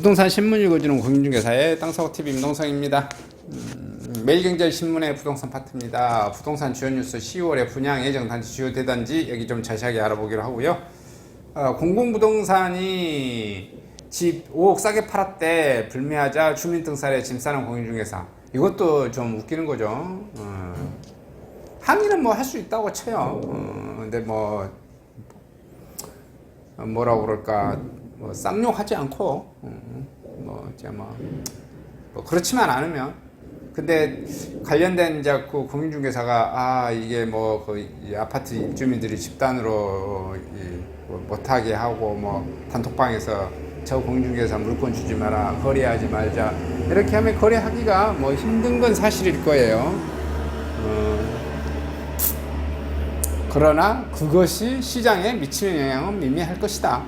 부동산 신문 읽어주는 공인중개사의 땅사고TV 임동성입니다. 음, 매일경제신문의 부동산 파트입니다. 부동산 주요 뉴스 10월에 분양 예정 단지 주요 대단지 여기 좀 자세하게 알아보기로 하고요. 어, 공공부동산이 집 5억 싸게 팔았대 불매하자 주민등살에 짐 싸는 공인중개사 이것도 좀 웃기는 거죠. 어, 항의는 뭐 할 수 있다고 쳐요. 어, 근데 뭐 어, 뭐라고 그럴까 뭐 쌍욕하지 않고 음, 뭐 이제 뭐, 뭐 그렇지만 않으면 근데 관련된 이제 그 공인중개사가 아 이게 뭐 그 아파트 입주민들이 집단으로 이, 뭐 못하게 하고 뭐 단톡방에서 저 공인중개사 물건 주지 마라 거래하지 말자 이렇게 하면 거래하기가 뭐 힘든 건 사실일 거예요. 어, 그러나 그것이 시장에 미치는 영향은 미미할 것이다.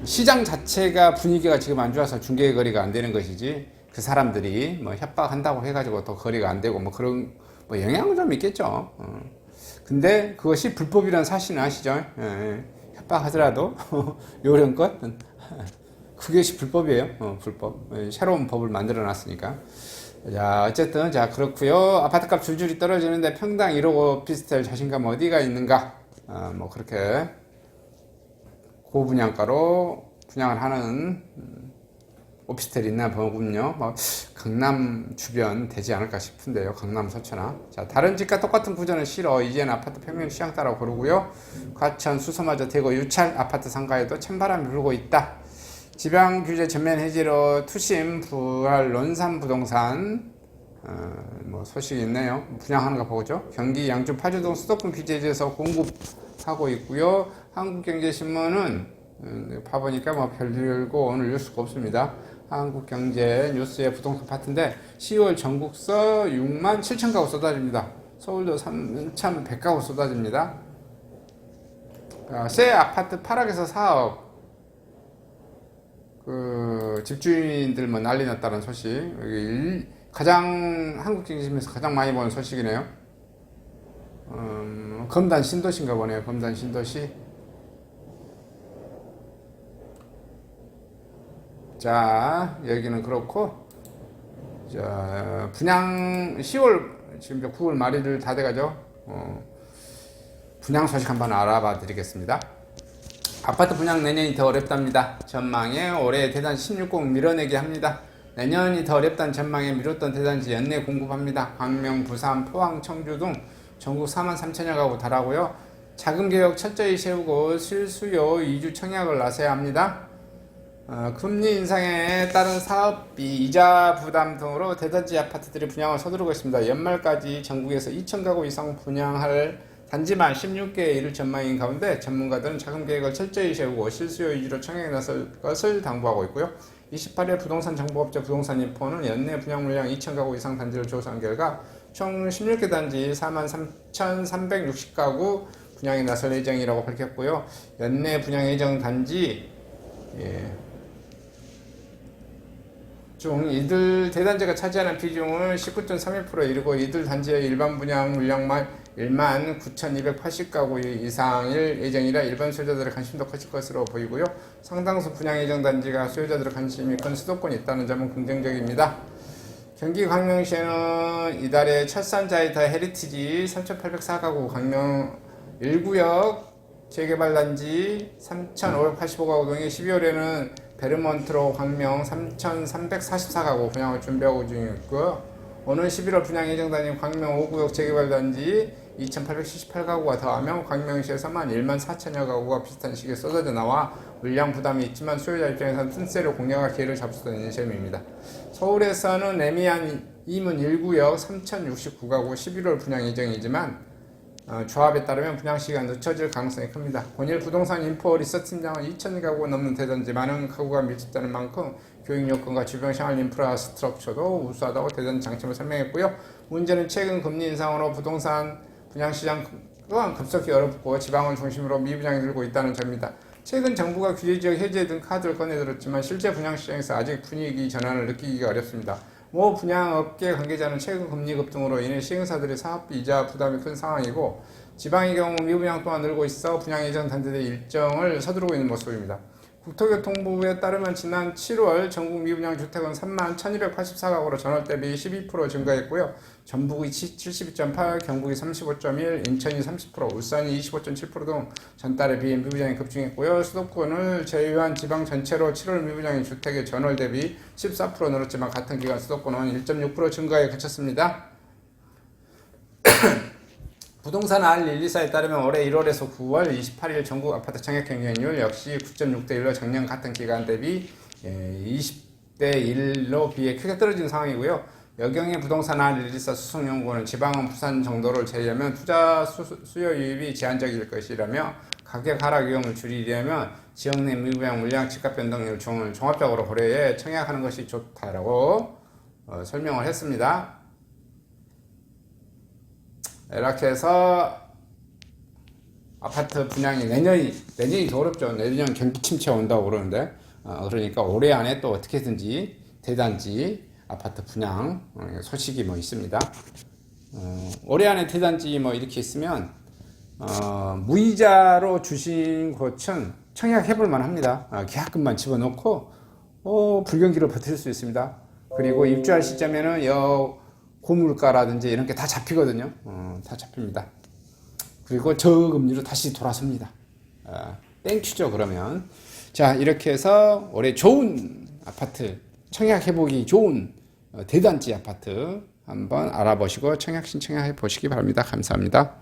어. 시장 자체가 분위기가 지금 안 좋아서 중개 거래가 안 되는 것이지 그 사람들이 뭐 협박한다고 해가지고 또 거래가 안 되고 뭐 그런 뭐 영향은 좀 있겠죠. 어. 근데 그것이 불법이라는 사실은 아시죠? 예, 예. 협박하더라도 요령껏 그것이 불법이에요. 어, 불법. 예, 새로운 법을 만들어 놨으니까. 자, 어쨌든, 자, 그렇고요 아파트값 줄줄이 떨어지는데 평당 1억 오피스텔 자신감 어디가 있는가? 어, 뭐, 그렇게 고분양가로 분양을 하는 음, 오피스텔이 있나 보군요. 뭐, 강남 주변 되지 않을까 싶은데요. 강남 서초나. 자, 다른 집과 똑같은 구조는 싫어. 이제는 아파트 평면 시장 따라 고르고요. 과천, 수서마저 대구, 유찰 아파트 상가에도 찬바람이 불고 있다. 지방 규제 전면 해지로 투심, 부활, 논산 부동산 어, 뭐 소식이 있네요. 분양하는 거 보죠. 경기 양주 파주동 수도권 규제지에서 공급하고 있고요. 한국경제신문은 음, 봐보니까 뭐 별일고 오늘 뉴스가 없습니다. 한국경제 뉴스의 부동산 파트인데 10월 전국서 6만 7천 가구 쏟아집니다. 서울도 3천 100 가구 쏟아집니다. 아, 새 아파트 8억에서 4억 그 집주인들 뭐 난리 났다는 소식 여기 일, 가장 한국 경제신문에서 가장 많이 보는 소식이네요. 음, 검단 신도시인가 보네요. 검단 신도시. 자 여기는 그렇고 자 분양 10월 지금 이제 9월 말일 다 돼가죠. 어, 분양 소식 한번 알아봐 드리겠습니다. 아파트 분양 내년이 더 어렵답니다. 전망에 올해 대단지 16공 밀어내게 합니다. 내년이 더 어렵다는 전망에 미뤘던 대단지 연내 공급합니다. 광명, 부산, 포항, 청주 등 전국 4만 3천여 가구 달하고요. 자금 개혁 철저히 세우고 실수요 이주 청약을 나서야 합니다. 어, 금리 인상에 따른 사업비, 이자 부담 등으로 대단지 아파트들이 분양을 서두르고 있습니다. 연말까지 전국에서 2천 가구 이상 분양할 단지만 16개에 이를 전망인 가운데 전문가들은 자금 계획을 철저히 세우고 실수요 위주로 청약에 나설 것을 당부하고 있고요. 28일 부동산 정보업체 부동산 인포는 연내 분양 물량 2천 가구 이상 단지를 조사한 결과 총 16개 단지 4만 3,360가구 분양에 나설 예정이라고 밝혔고요. 연내 분양 예정 단지 예. 중 이들 대단지가 차지하는 비중은 19.31%에 이르고 이들 단지의 일반 분양 물량만 1만 9,280가구 이상일 예정이라 일반 수요자들의 관심도 커질 것으로 보이고요. 상당수 분양 예정 단지가 수요자들의 관심이 큰 수도권에 있다는 점은 긍정적입니다. 경기 광명시에는 이달에 첫산자이다 헤리티지 3,804가구, 광명 1구역 재개발 단지 3,585가구 등이 12월에는 베르몬트로 광명 3,344가구 분양을 준비하고 중이고요. 오늘 11월 분양 예정 단지 광명 5구역 재개발 단지 2,878가구가 더하면 광명시에서만 1만 4천여 가구가 비슷한 시기에 쏟아져 나와 물량 부담이 있지만 수요자 입장에서는 틈새로 공략할 기회를 잡을 수 있는 시점입니다. 서울에서는 애미한 이문 1구역 3,069가구 11월 분양 예정이지만 어, 조합에 따르면 분양 시간 늦춰질 가능성이 큽니다. 본일 부동산 인포 리서치 팀장은 2천 가구가 넘는 대단지 많은 가구가 밀집되는 만큼 교육 여건과 주변 생활 인프라 스트럭처도 우수하다고 대단지 장점을 설명했고요. 문제는 최근 금리 인상으로 부동산 분양 시장 또한 급속히 어렵고 지방을 중심으로 미분양이 늘고 있다는 점입니다. 최근 정부가 규제 지역 해제 등 카드를 꺼내들었지만 실제 분양 시장에서 아직 분위기 전환을 느끼기가 어렵습니다. 모 분양업계 관계자는 최근 금리 급등으로 인해 시행사들의 사업비 이자 부담이 큰 상황이고 지방의 경우 미분양 또한 늘고 있어 분양 예정 단지의 일정을 서두르고 있는 모습입니다. 국토교통부에 따르면 지난 7월 전국 미분양 주택은 3만 1284가구로 전월 대비 12% 증가했고요. 전북이 72.8, 경북이 35.1, 인천이 30%, 울산이 25.7%등 전달에 비해 미분양이 급증했고요. 수도권을 제외한 지방 전체로 7월 미분양의 주택의 전월 대비 14% 늘었지만 같은 기간 수도권은 1.6% 증가에 그쳤습니다. 부동산 R124에 따르면 올해 1월에서 9월 28일 전국 아파트 청약 경쟁률 역시 9.6대 1로 작년 같은 기간 대비 20대 1로 비해 크게 떨어진 상황이고요. 여경의 부동산 R124 수송연구원은 지방은 부산 정도를 제외하면 투자 수, 수요 유입이 제한적일 것이라며 가격 하락 위험을 줄이려면 지역 내 미분양 물량 집값 변동률 중을 종합적으로 고려해 청약하는 것이 좋다라고 어, 설명을 했습니다. 이렇게 해서 아파트 분양이 내년이 내년이 더 어렵죠. 내년 경기 침체 온다고 그러는데 어, 그러니까 올해 안에 또 어떻게든지 대단지 아파트 분양 어, 소식이 뭐 있습니다. 어, 올해 안에 대단지 뭐 이렇게 있으면 어, 무이자로 주신 곳은 청약해볼 만합니다. 어, 계약금만 집어넣고 어, 불경기로 버틸 수 있습니다. 그리고 입주할 시점에는 여 고물가라든지 이런 게 다 잡히거든요. 어, 다 잡힙니다. 그리고 저금리로 다시 돌아섭니다. 아, 땡큐죠 그러면. 자 이렇게 해서 올해 좋은 아파트 청약 해보기 좋은 어, 대단지 아파트 한번 알아보시고 청약 신청해 보시기 바랍니다. 감사합니다.